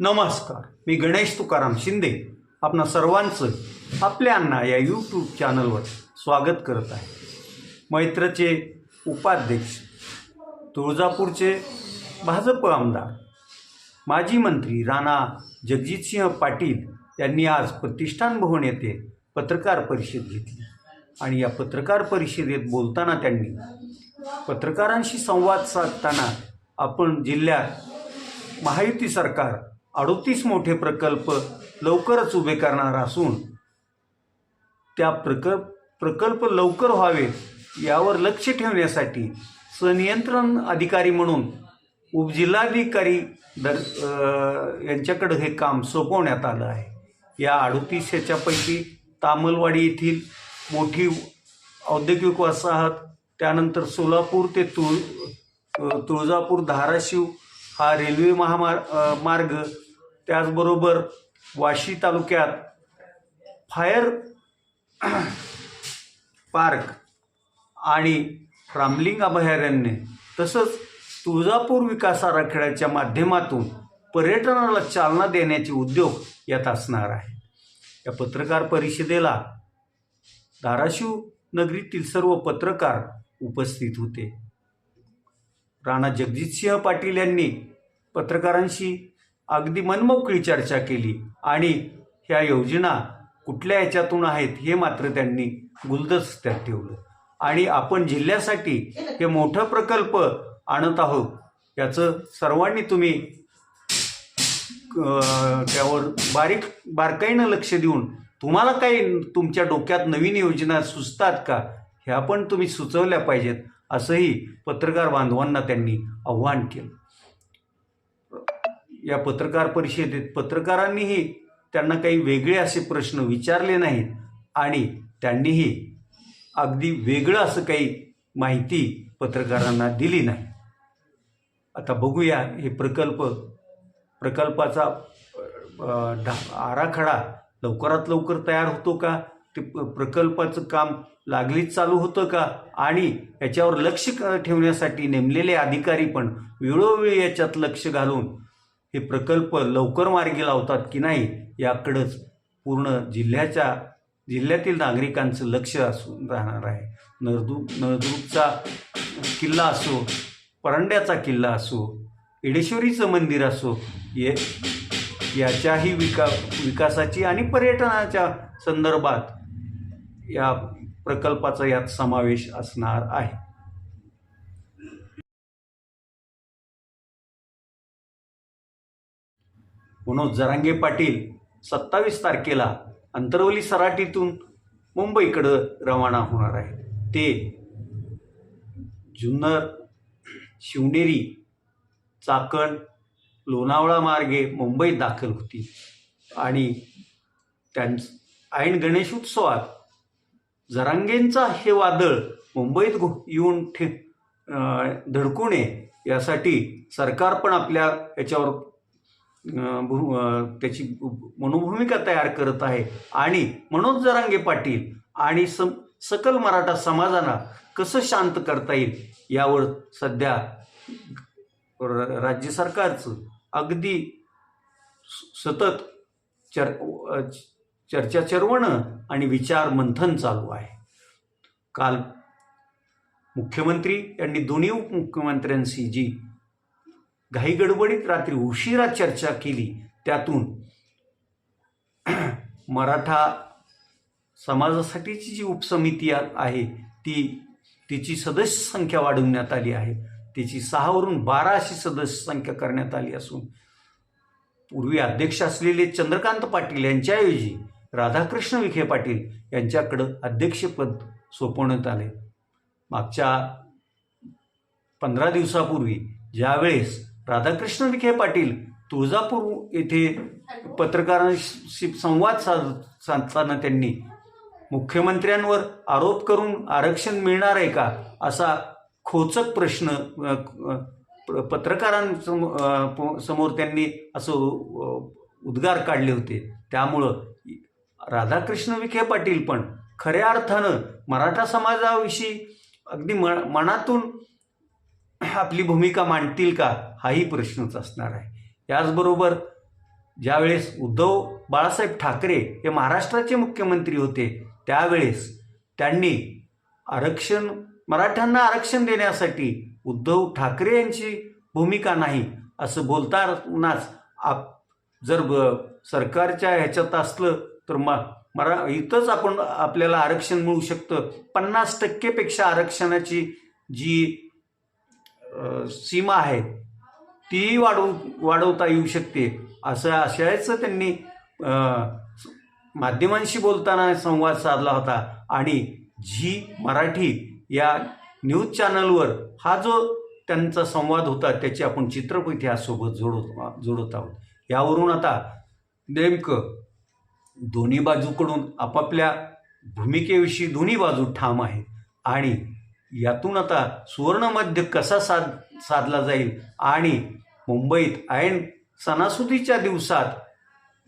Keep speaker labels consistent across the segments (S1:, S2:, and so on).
S1: नमस्कार. मी गणेश तुकाराम शिंदे आपणा सर्वांचं आपल्या अण्णा या यूट्यूब चॅनलवर स्वागत करत आहे. मैत्रचे उपाध्यक्ष तुळजापूरचे भाजप आमदार माजी मंत्री राणा जगजितसिंह पाटील यांनी आज प्रतिष्ठान भवन येथे पत्रकार परिषद घेतली. आणि या पत्रकार परिषदेत बोलताना त्यांनी पत्रकारांशी संवाद साधताना आपण जिल्ह्यात महायुती सरकार अडोतीस मोठे प्रकल्प लवकरच उभे करणार असून त्या प्रकल्प प्रकल्प लवकर व्हावेत यावर लक्ष ठेवण्यासाठी संनियंत्रण अधिकारी म्हणून उपजिल्हाधिकारी दर यांच्याकडं हे काम सोपवण्यात आलं आहे. या अडोतीस ह्याच्यापैकी तामलवाडी येथील मोठी औद्योगिक वसाहत त्यानंतर सोलापूर ते तुळ तुळजापूर धाराशिव हा रेल्वे महामार्ग मार्ग त्याचबरोबर वाशी तालुक्यात फायर पार्क आणि रामलिंग अभयारण्य तसंच तुळजापूर विकास आराखड्याच्या माध्यमातून पर्यटनाला चालना देण्याचे उद्योग यात असणार आहे या पत्रकार परिषदेला धाराशिव नगरीतील सर्व पत्रकार उपस्थित होते. राणा जगजितसिंह पाटील यांनी पत्रकारांशी अगदी मनमोकळी चर्चा केली. आणि ह्या योजना कुठल्या ह्याच्यातून आहेत हे मात्र त्यांनी गुलदस्त्यात ठेवलं. आणि आपण जिल्ह्यासाठी हे मोठं प्रकल्प आणत आहोत याचं सर्वांनी तुम्ही त्यावर बारीक बारकाईनं लक्ष देऊन तुम्हाला काही तुमच्या डोक्यात नवीन योजना सुचतात का? ह्या पण तुम्ही सुचवल्या पाहिजेत असंही पत्रकार बांधवांना त्यांनी आव्हान केलं. या पत्रकार परिषदेत पत्रकारांनीही त्यांना काही वेगळे असे प्रश्न विचारले नाहीत आणि त्यांनीही अगदी वेगळं असं काही माहिती पत्रकारांना दिली नाही. आता बघूया हे प्रकल्प प्रकल्पाचा ढा- आराखडा लवकरात लवकर तयार होतो का? ते प- प्रकल्पाचं काम लागलीच चालू होतं का? आणि याच्यावर लक्ष ठेवण्यासाठी नेमलेले अधिकारी पण वेळोवेळी याच्यात लक्ष घालून हे प्रकल्प लवकर मार्गी लावतात की नाही याकडंच पूर्ण जिल्ह्याच्या जिल्ह्यातील नागरिकांचं लक्ष असून राहणार आहे. नळदुर्ग नळदुर्गचा किल्ला असो परांड्याचा किल्ला असो इडेश्वरीचं मंदिर असो ये याच्याही विका विकासाची आणि पर्यटनाच्या संदर्भात या प्रकल्पाचा यात समावेश असणार आहे. मनोज जरांगे पाटील सत्तावीस तारखेला अंतरवली सराटीतून मुंबईकडं रवाना होणार आहे ते जुन्नर शिवनेरी चाकण लोणावळा मार्गे मुंबईत दाखल होती आणि त्यांच ऐन गणेश उत्सवात जरांगेंचा हे वादळ मुंबईत घो येऊन ठे धडकू नये यासाठी सरकार पण आपल्या याच्यावर भू त्याची मनोभूमिका तयार करत आहे. आणि मनोज जरांगे पाटील आणि सम सकल मराठा समाजाला कसं शांत करता येईल यावर सध्या र- राज्य सरकारचं अगदी सतत चर चर्चा चरवणं आणि विचार मंथन चालू आहे. काल मुख्यमंत्री यांनी दोन्ही उपमुख्यमंत्र्यांशी जी घाईगडबडीत रात्री उशिरा चर्चा केली. त्यातून मराठा समाजासाठीची जी उपसमिती आहे ती तिची सदस्य संख्या वाढवण्यात आली आहे. तिची सहावरून बारा अशी सदस्य संख्या करण्यात आली असून पूर्वी अध्यक्ष असलेले चंद्रकांत पाटील यांच्याऐवजी राधाकृष्ण विखे पाटील यांच्याकडं अध्यक्षपद सोपवण्यात आले. मागच्या पंधरा दिवसापूर्वी ज्यावेळेस राधाकृष्ण विखे पाटील तुळजापूर येथे पत्रकारांशी संवाद साध साधताना त्यांनी मुख्यमंत्र्यांवर आरोप करून आरक्षण मिळणार आहे का? असा खोचक प्रश्न पत्रकारांसमोर समोर त्यांनी असं उद्गार काढले होते. त्यामुळं राधाकृष्ण विखे पाटील पण खऱ्या अर्थानं मराठा समाजाविषयी अगदी म मनातून आपली भूमिका मांडतील का? हाही प्रश्नच असणार आहे. याचबरोबर ज्यावेळेस उद्धव बाळासाहेब ठाकरे हे महाराष्ट्राचे मुख्यमंत्री होते त्यावेळेस त्यांनी आरक्षण मराठ्यांना आरक्षण देण्यासाठी उद्धव ठाकरे यांची भूमिका नाही असं बोलतानाच आप जर ब सरकारच्या ह्याच्यात असलं तर म मरा इथंच आपण आपल्याला आरक्षण मिळू शकतं. पन्नास टक्केपेक्षा आरक्षणाची जी सीमा आहे ती वाढवू वाढवता येऊ शकते. असं अशाच त्यांनी माध्यमांशी बोलताना संवाद साधला होता. आणि झी मराठी या न्यूज चॅनलवर हा जो त्यांचा संवाद होता त्याची आपण चित्रपट ह्यासोबत जोडत जोडत आहोत. यावरून आता नेमकं दोन्ही बाजूकडून आपापल्या भूमिकेविषयी दोन्ही बाजू ठाम आहेत. आणि यातून आता सुवर्णमध्य कसा साध साधला जाईल आणि मुंबईत. ऐन सणासुदीच्या दिवसात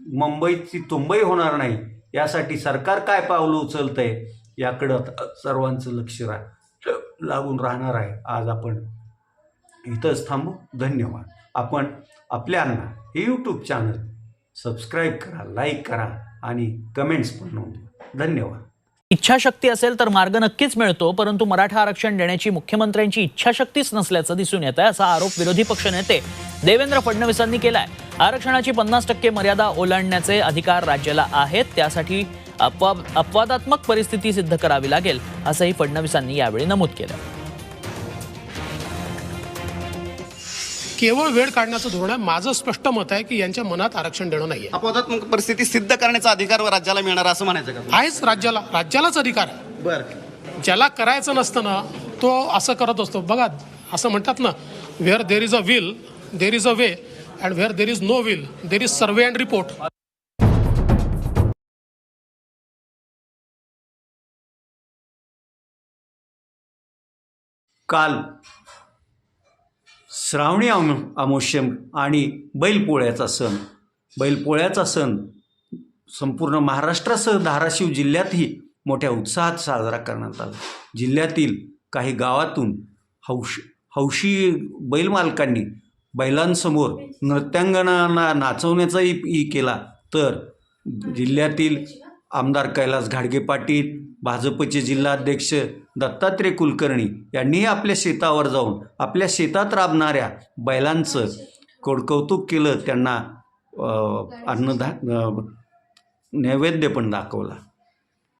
S1: मुंबईची तुंबई होणार नाही. यासाठी सरकार काय पावलं उचलतं आहे याकडं सर्वांचं लक्ष रा लागून राहणार आहे. आज आपण इथंच थांबू. धन्यवाद. आपण आपल्यांना हे यूट्यूब चॅनल सबस्क्राईब करा लाईक करा आणि कमेंट्स पण नोंदवा. धन्यवाद.
S2: इच्छाशक्ती असेल तर मार्ग नक्कीच मिळतो परंतु मराठा आरक्षण देण्याची मुख्यमंत्र्यांची इच्छाशक्तीच नसल्याचं दिसून येत आहे असा आरोप विरोधी पक्षनेते देवेंद्र फडणवीसांनी केलाय. आरक्षणाची पन्नास टक्के मर्यादा ओलांडण्याचे अधिकार राज्याला आहेत त्यासाठी अपवा अपवादात्मक परिस्थिती सिद्ध करावी लागेल असंही फडणवीसांनी यावेळी नमूद केलं.
S3: केवळ वेळ काढण्याचं धोरण आहे. माझं स्पष्ट मत आहे की यांच्या मनात आरक्षण देणं नाहीये.
S4: अपवादात्मक परिस्थिती सिद्ध करण्याचा अधिकार राज्याला मिळणार असं म्हणायचं का?
S3: आहेच राज्याला. राज्यालाच अधिकार आहे.
S4: बर.
S3: ज्याला करायचं नसतं ना तो असं करत असतो. बघा असं म्हणतात ना where there is a will there is a way and where there is no will there is survey and report
S1: काल श्रावणी आम अमावस्यम आणि बैलपोळ्याचा सण. बैलपोळ्याचा सण संपूर्ण महाराष्ट्रासह धाराशिव जिल्ह्यातही मोठ्या उत्साहात साजरा करण्यात आला. जिल्ह्यातील काही गावातून हौश हौशी बैलमालकांनी बैलांसमोर नृत्यांगणांना नाचवण्याचाही केला. तर जिल्ह्यातील आमदार कैलास घाडगे पाटील भाजपचे जिल्हाध्यक्ष दत्तात्रय कुलकर्णी यांनीही आपल्या शेतावर जाऊन आपल्या शेतात राबणाऱ्या बैलांचं कौतुक केलं त्यांना अन्नधा नैवेद्य पण दाखवला.